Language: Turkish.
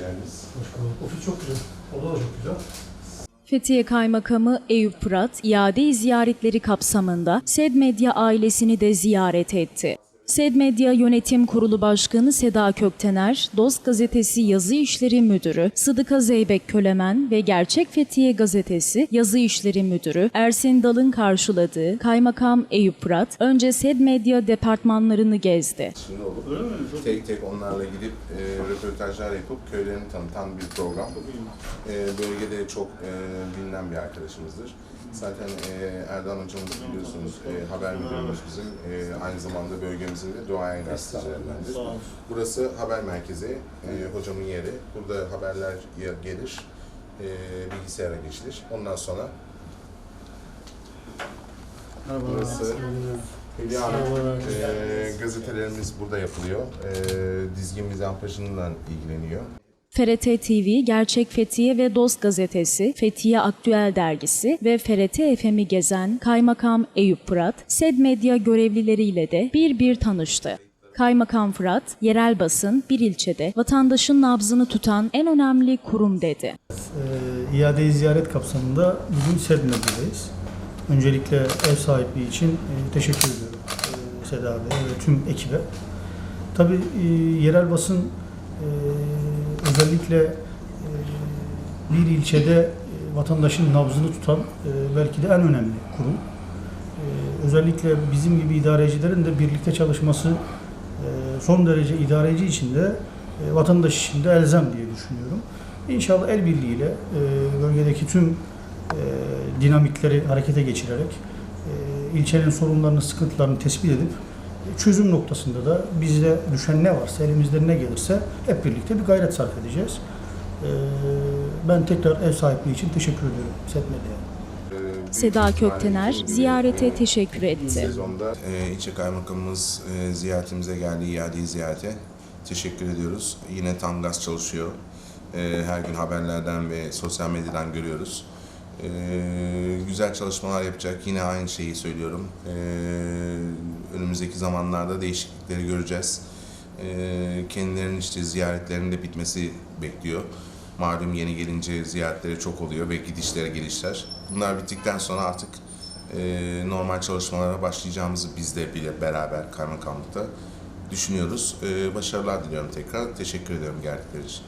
geldiniz. Hoş bulduk. Ofis çok güzel. Oda da çok güzel. Fethiye Kaymakamı Eyüp Fırat, iade ziyaretleri kapsamında SED Medya ailesini de ziyaret etti. SED Medya Yönetim Kurulu Başkanı Seda Köktener, Dost Gazetesi Yazı İşleri Müdürü Sıdıka Zeybek Kölemen ve Gerçek Fethiye Gazetesi Yazı İşleri Müdürü Ersin Dal'ın karşıladığı Kaymakam Eyüp Fırat, önce SED Medya departmanlarını gezdi. Şimdi olur. Tek tek onlarla gidip e, röportajlar yapıp köylerini tanıtan bir program. E, bölgede çok e, bilinen bir arkadaşımızdır. Zaten e, Erdoğan hocamız biliyorsunuz e, haber müdürümüz bizim. E, aynı zamanda bölgemizin de duayen gazetecilerindendir. Burası haber merkezi, e, hocamın yeri. Burada haberler gelir, e, bilgisayara geçilir. Ondan sonra burası Hülya Hanım, e, gazetelerimiz burada yapılıyor. E, dizgin mizampajından ilgileniyor. FRT TV, Gerçek Fethiye ve Dost Gazetesi, Fethiye Aktüel Dergisi ve FRT FM'i gezen Kaymakam Eyüp Fırat, SED Medya görevlileriyle de bir bir tanıştı. Kaymakam Fırat, yerel basın bir ilçede vatandaşın nabzını tutan en önemli kurum dedi. Ee, iade ziyaret kapsamında bugün Sedme'deyiz. Öncelikle ev sahipliği için e, teşekkür ediyorum e, Seda Bey ve tüm ekibe. Tabii e, yerel basın e, özellikle e, bir ilçede e, vatandaşın nabzını tutan e, belki de en önemli kurum. Özellikle bizim gibi idarecilerin de birlikte çalışması son derece idareci için de vatandaş için de elzem diye düşünüyorum. İnşallah el birliğiyle bölgedeki tüm dinamikleri harekete geçirerek ilçenin sorunlarını, sıkıntılarını tespit edip çözüm noktasında da bizde düşen ne varsa, elimizden ne gelirse hep birlikte bir gayret sarf edeceğiz. E, ben tekrar ev sahipliği için teşekkür ediyorum büyük Seda Köktener ziyarete teşekkür etti. Sezonda e, ilçe kaymakamımız e, ziyaretimize geldi, iade ziyarete. Teşekkür ediyoruz. Yine tam gaz çalışıyor. E, her gün haberlerden ve sosyal medyadan görüyoruz. E, güzel çalışmalar yapacak. Yine aynı şeyi söylüyorum. E, önümüzdeki zamanlarda değişiklikleri göreceğiz. E, kendilerinin işte ziyaretlerinin de bitmesi bekliyor. Malum yeni gelince ziyaretleri çok oluyor ve gidişlere gelişler. Bunlar bittikten sonra artık e, normal çalışmalara başlayacağımızı biz de bile beraber kaymakamlıkta düşünüyoruz. E, başarılar diliyorum tekrar. Teşekkür ediyorum geldikleri için.